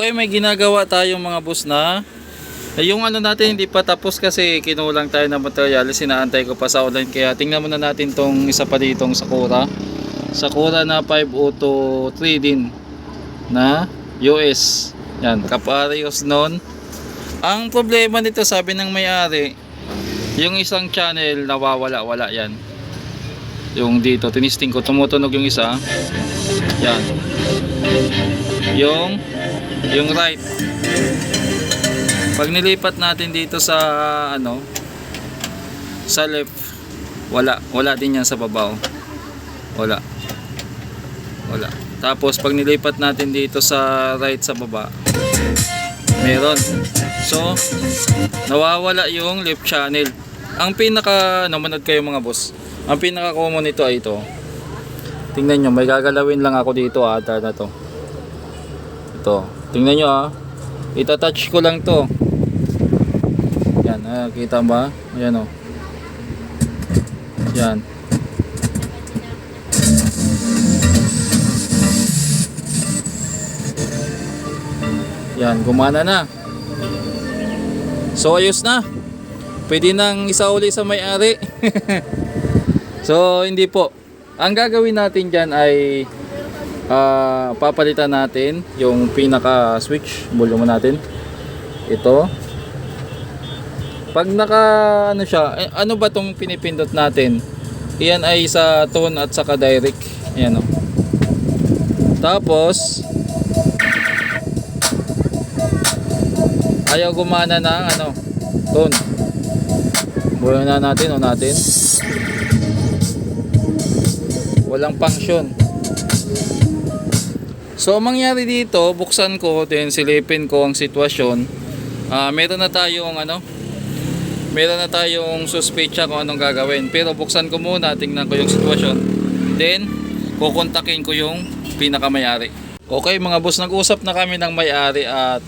Okay, may ginagawa tayong mga boss na eh, yung ano natin hindi pa tapos kasi kinulang tayo ng material sinaantay ko pa sa online. Kaya tingnan muna natin tong isa pa ditong Sakura. Sakura na 5023 din na US yan kaparehos nun. Ang problema nito sabi ng may-ari yung isang channel nawawala wala yan. Yung dito tinisting ko tumutunog yung isa. Yan. Yung yung right. Pag nilipat natin dito sa ano sa left wala wala din yan sa baba oh. wala. Wala. Tapos pag nilipat natin dito sa right sa baba meron. So nawawala yung left channel. Ang pinaka namanod kayo mga boss ang pinaka common nito ay ito. Tingnan nyo may gagalawin lang ako dito ah na to. Ito tingnan nyo ah. Itatouch ko lang to. Yan ah, kita ba? Ayan oh. Yan. Yan gumana na. So ayos na. Pwede nang isauli sa may-ari. So hindi po. Ang gagawin natin dyan ay ah, papalitan natin yung pinaka switch. Volume natin. Ito. Pag naka ano siya eh, ano ba tong pinipindot natin? Iyan ay sa tone at saka direct. Ayan o tapos ayaw gumana ng ano tone. Buhay na natin o natin. Walang function So, ang mangyari dito, buksan ko, then silipin ko ang sitwasyon. Ah, meron na tayong ano, meron na tayong suspecha kung anong gagawin. Pero buksan ko muna, tingnan ko yung sitwasyon. Then, kukontakin ko yung pinakamayari. Okay mga boss, nag-usap na kami ng may-ari at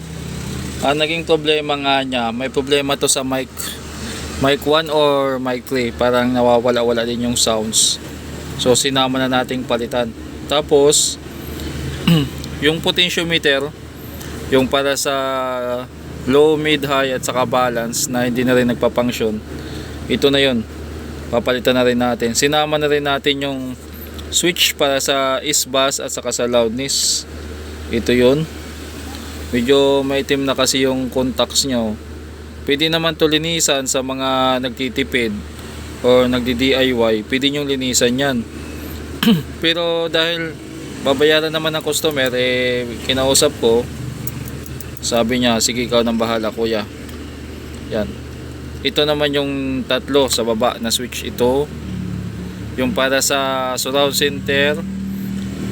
ang naging problema nga niya, may problema to sa mic. Mic 1 or mic 3, parang nawawala-wala din yung sounds. So, sinama na nating palitan. Tapos, yung potentiometer yung para sa low, mid, high at saka balance na hindi na rin nagpa-function ito na yun. Papalitan na rin natin. Sinama na rin natin yung switch para sa is-bus at saka sa loudness. Ito yun. Medyo maitim na kasi yung contacts nyo. Pwede naman to linisan sa mga nagtitipid or nagdi-DIY pwede nyo linisan yan. Pero dahil babayaran naman ng customer eh kinausap ko. Sabi niya sige ikaw nang bahala kuya. Yan. Ito naman yung tatlo sa baba na switch. Ito yung para sa surround center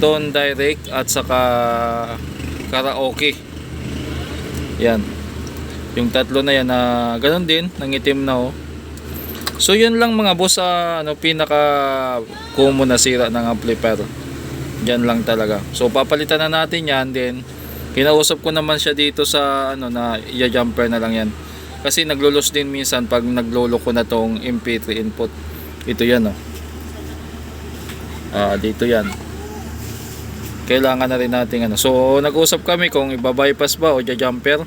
tone direct at saka karaoke. Yan. Yung tatlo na yan na ganun din nangitim na oh. So yun lang mga boss sa ano, pinaka common na sira ng amplifier Diyan lang talaga. So papalitan na natin 'yan din. Kinausap ko naman siya dito sa ano na i-jumper na lang 'yan. Kasi naglulos din minsan pag naglolo ko na tong MP3 input. Ito 'yan oh. Ah, dito 'yan. Kailangan na rin natin ano. So nag-usap kami kung iba-bypass ba o jumper.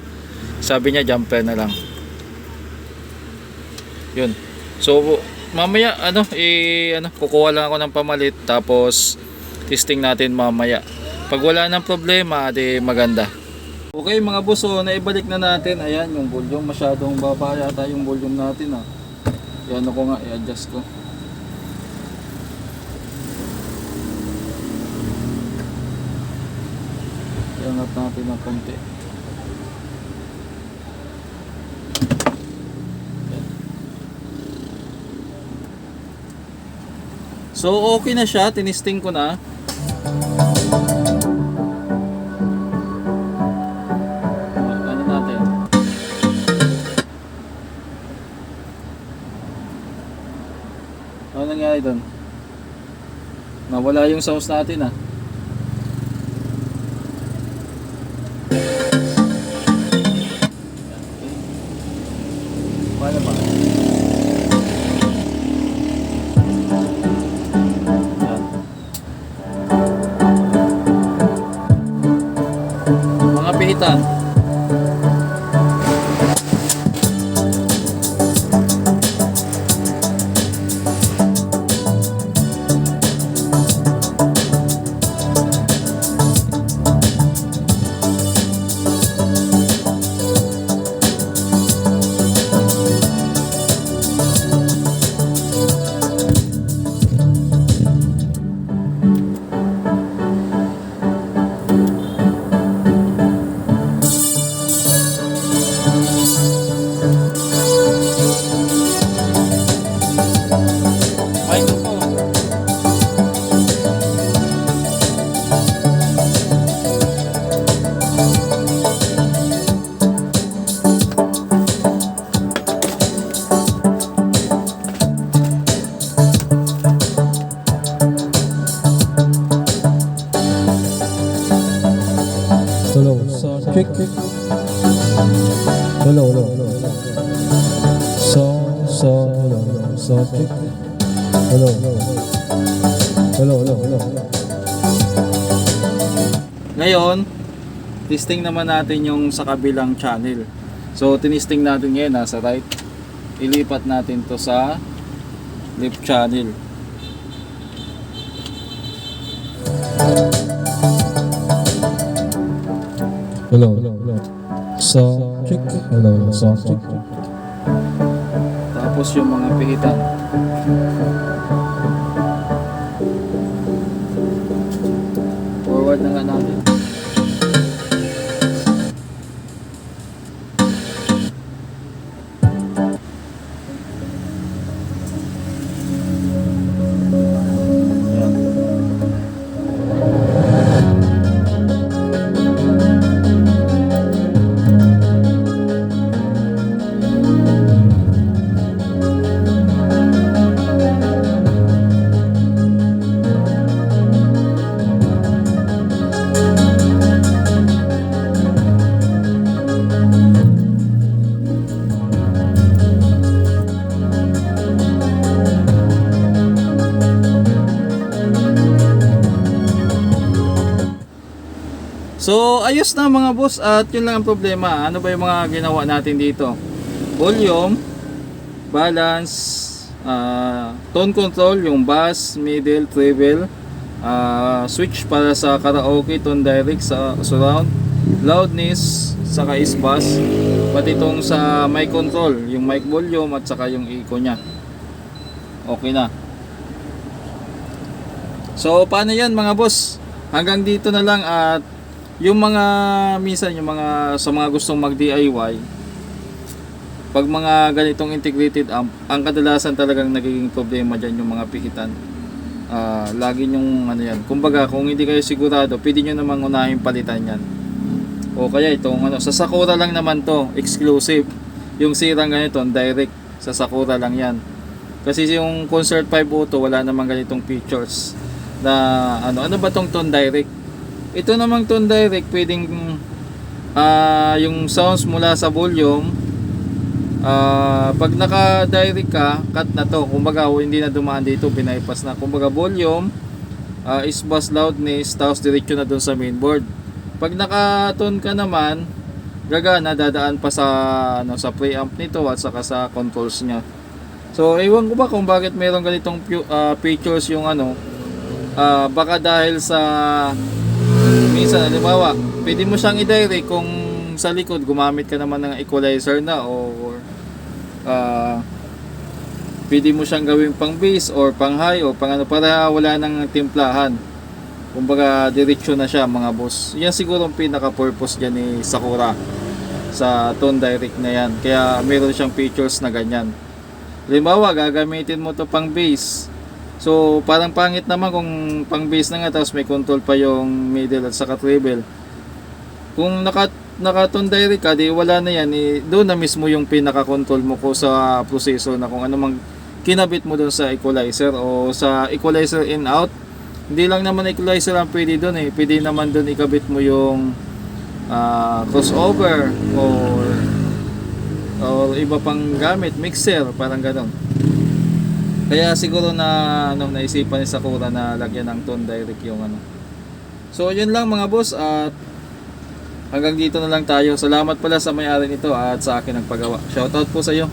Sabi niya jumper na lang. 'Yun. So mamaya ano eh ano kukuha lang ako ng pamalit tapos testing natin mamaya. Pag wala ng problema, di maganda. Okay mga boss, so naibalik na natin. Ayan, yung volume masyadong baba yata yung volume natin ah. Yan ako nga, i-adjust ko. Iangat natin ng konti. So okay na siya, tinisting ko na. Nangyari doon? Nawala yung sounds natin ah. Hello, hello, hello. Sound, sound, hello, hello. Sound check. Hello, hello. Hello, hello, hello. Ngayon, testing naman natin yung sa kabilang channel. So, tinisting natin ngayon nasa right. Ilipat natin to sa left channel. Hello, hello, hello. Sound check. Hello, check. Tapos yung mga pihitan. Forward na nga natin. So, ayos na mga boss at yun lang ang problema. Ano ba yung mga ginawa natin dito? Volume, balance, ah, tone control, yung bass, middle, treble, ah, switch para sa karaoke, tone direct sa surround, loudness, saka is bass, pati itong sa mic control, yung mic volume at saka yung echo niya. Okay na. So, paano yan mga boss? Hanggang dito na lang at yung mga minsan yung mga sa mga gustong mag DIY pag mga ganitong integrated amp ang kadalasan talagang nagiging problema dyan yung mga pihitan. Ah, lagi yung ano yan kumbaga kung hindi kayo sigurado pwede nyo namang unahin palitan yan. O kaya itong ano sa Sakura lang naman to exclusive. Yung sirang ganito direct sa Sakura lang yan. Kasi yung Concert 5 Auto wala namang ganitong features na ano ano ba tong tone direct ito namang tone direct pwedeng ah yung sounds mula sa volume ah pag naka direct ka cut na to. Kumbaga oh, hindi na dumaan dito bypass na. Kumbaga volume ah, is bass loudness tapos diretso na dun sa mainboard. Pag naka tone ka naman gagana dadaan pa sa ano sa preamp nito at saka sa controls niya. So ewan ko ba kung bakit meron ganitong ah, features yung ano ah, baka dahil sa minsan halimbawa pwede mo siyang i-direct kung sa likod gumamit ka naman ng equalizer na or ah pwede mo siyang gawing pang bass or pang high or pang ano para wala nang timplahan. Kumbaga diretsyo na siya mga boss. Yan siguro ang pinaka purpose dyan ni Sakura sa tone direct na yan. Kaya meron siyang features na ganyan. Halimbawa gagamitin mo to pang bass So, parang pangit naman kung pang bass na nga tapos may control pa yung middle at saka treble. Kung naka naka-tone direct ka, di wala na yan. Eh, doon na mismo yung pinaka-control mo ko sa processor na kung ano mang kinabit mo doon sa equalizer o sa equalizer in out. Hindi lang naman equalizer ang pwede doon eh. Pwede naman doon ikabit mo yung ah, crossover or or iba pang gamit, mixer, parang ganon. Kaya siguro na ano naisipan ni Sakura na lagyan ng tone direct yung ano. So yun lang mga boss at hanggang dito na lang tayo. Salamat pala sa may-ari nito at sa akin nagpagawa. Shoutout po sa iyo.